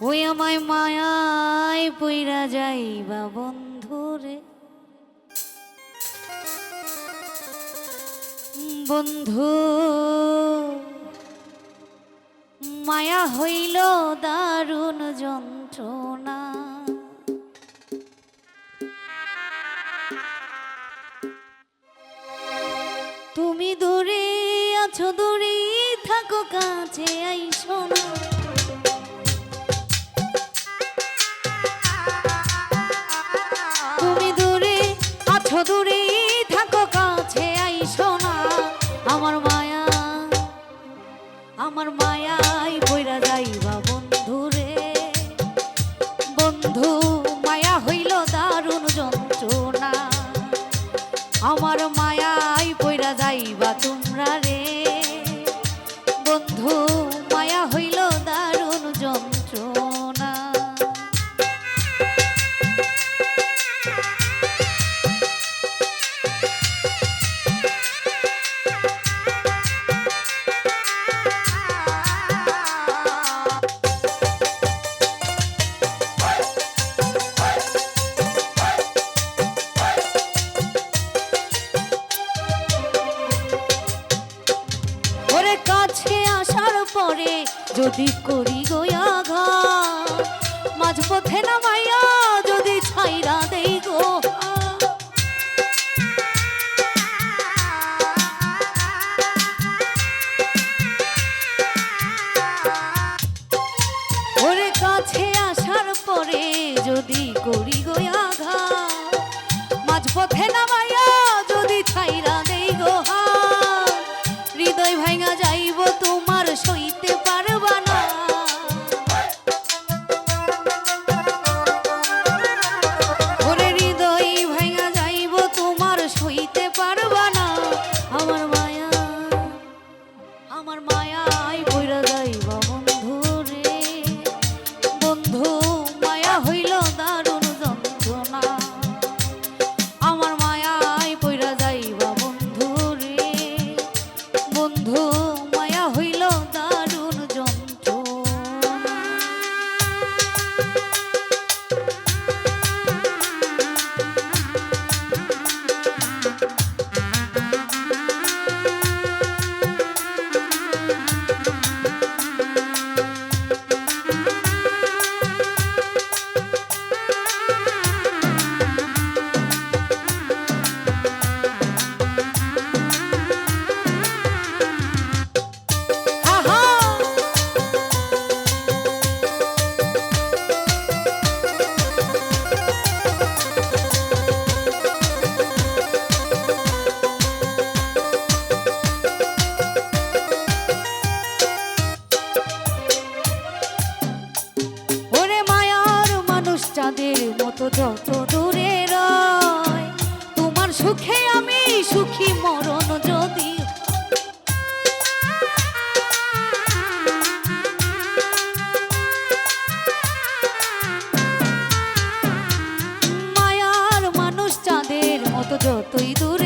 ওই আমায় মায়ায় পইরা যাইবা বন্ধু রে। বন্ধু, মায়া হইল দারুণ যন্ত্রণা। তুমি দূরে আছো দূরে থাকো, কাছে আই আমার মা কাছে আসার পরে যদি করি গোয়া ঘা মাঝপথে নামাইয়া সুখে আমি সুখী মরণ যদি মায়ার মানুষ চাঁদের মতো যতই দূরে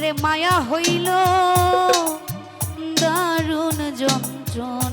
আরে মায়া হইল দারুণ যন্ত্রণা।